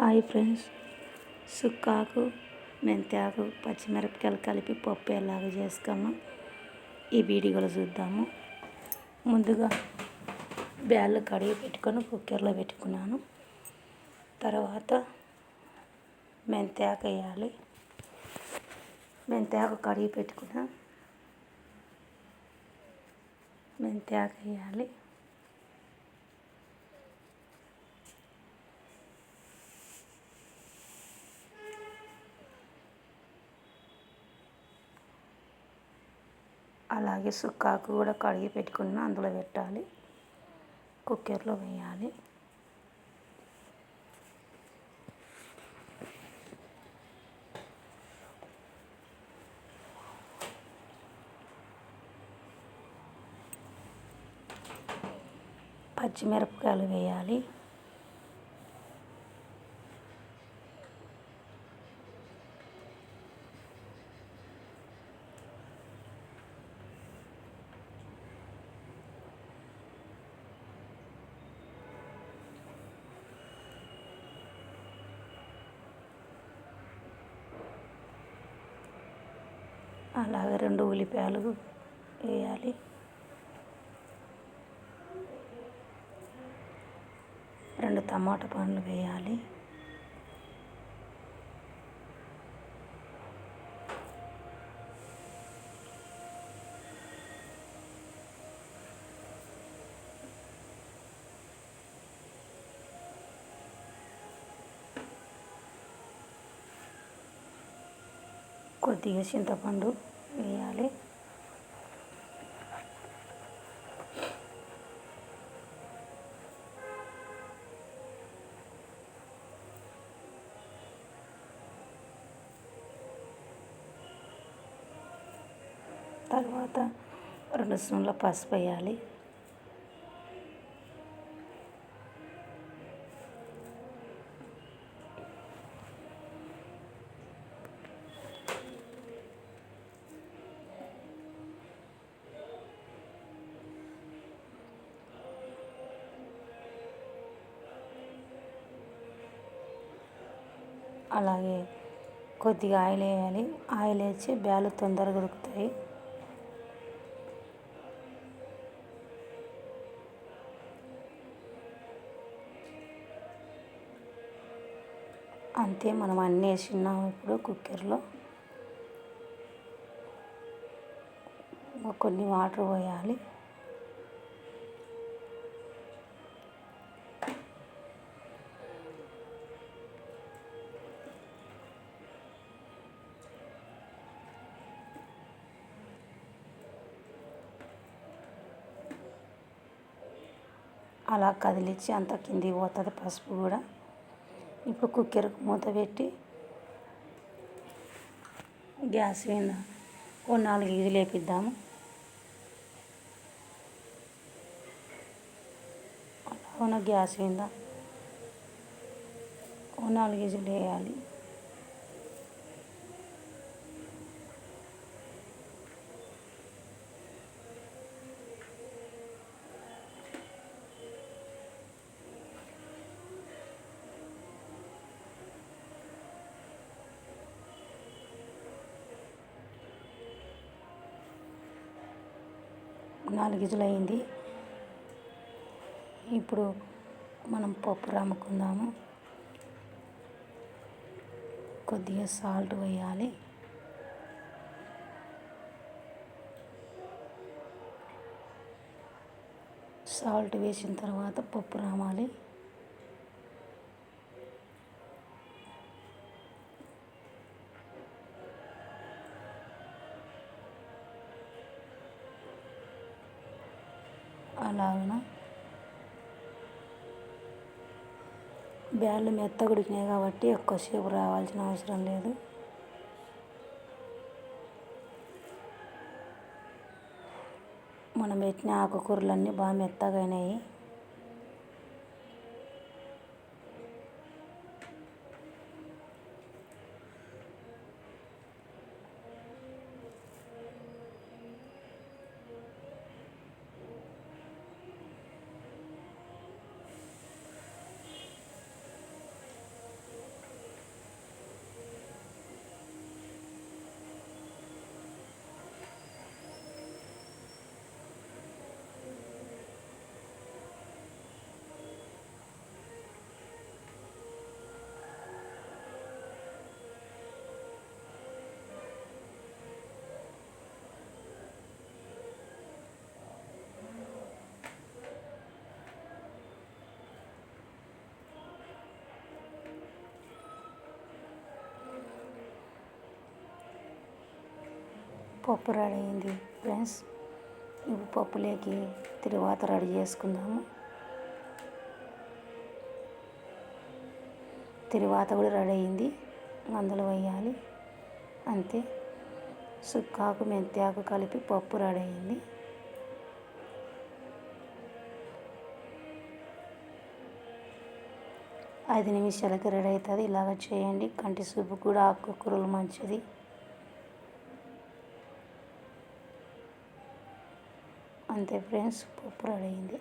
Hi friends. సుక్కాకు మెంతాకు పచ్చిమిరపకాయలు కలిపి పప్పు ఎలాగ చేసుకున్నాం ఈ వీడియోలో చూద్దాము. ముందుగా బ్యాళ్ళు కడిగి పెట్టుకొని కుక్కర్లో పెట్టుకున్నాను. తర్వాత మెంతాకు వేయాలి. మెంతాకు కడిగి పెట్టుకున్నా. మెంతాకు వేయాలి. అలాగే సుక్కాకు కూడా కడిగి పెట్టుకున్న అందులో పెట్టాలి. కుక్కర్లో వేయాలి. పచ్చిమిరపకాయలు వేయాలి. అలాగే రెండు ఉల్లిపాయలు వేయాలి. రెండు టమాటా పండ్లు వేయాలి. కొద్దిగా చింతపండు వేయాలి. తర్వాత రెండు స్పూన్ల పసుపు వేయాలి. అలాగే కొద్దిగా ఆయిల్ వేయాలి. ఆయిల్ వేసి బ్యాలు తొందరగా ఉడుకుతాయి. అంతే మనం అన్నీ వేసినాం ఇప్పుడు కుక్కర్లో. కొన్ని వాటర్ పోయాలి. అలా కదిలించి అంత కిందికి పోతుంది పసుపు కూడా. ఇప్పుడు కుక్కర్కి మూత పెట్టి గ్యాస్ మీద ఓ నాలుగు ఇజులు వేపిద్దాము అలాగ గ్యాస్ మీద ఓ నాలుగు ఇజులు వేయాలి నాలుగిజులు అయింది ఇప్పుడు మనం పప్పు రాముకుందాము. కొద్దిగా సాల్ట్ వేయాలి. సాల్ట్ వేసిన తర్వాత పప్పు రామాలి. అలాగన? బ్యాళ్ళు మెత్త ఉడికినాయి కాబట్టి ఎక్కువసేపు రావాల్సిన అవసరం లేదు. మనం పెట్టిన ఆకుకూరలన్నీ బాగా మెత్తగా అయినాయి పప్పు రెడీ అయింది ఫ్రెండ్స్. ఇప్పుడు పప్పులోకి తిరువాత రెడీ చేసుకుందాము. తిరువాత కూడా రెడీ అయింది. అందులో వేయాలి. అంతే. సుక్కాకు మెంతాకు కలిపి పప్పు రెడీ అయింది. ఐదు నిమిషాలకి రెడీ అవుతుంది. ఇలాగ చేయండి. కంటి చూపు కూడా ఆకుకూరలు మంచిది. అంతే ఫ్రెండ్స్ పప్పు రెడీ అయింది.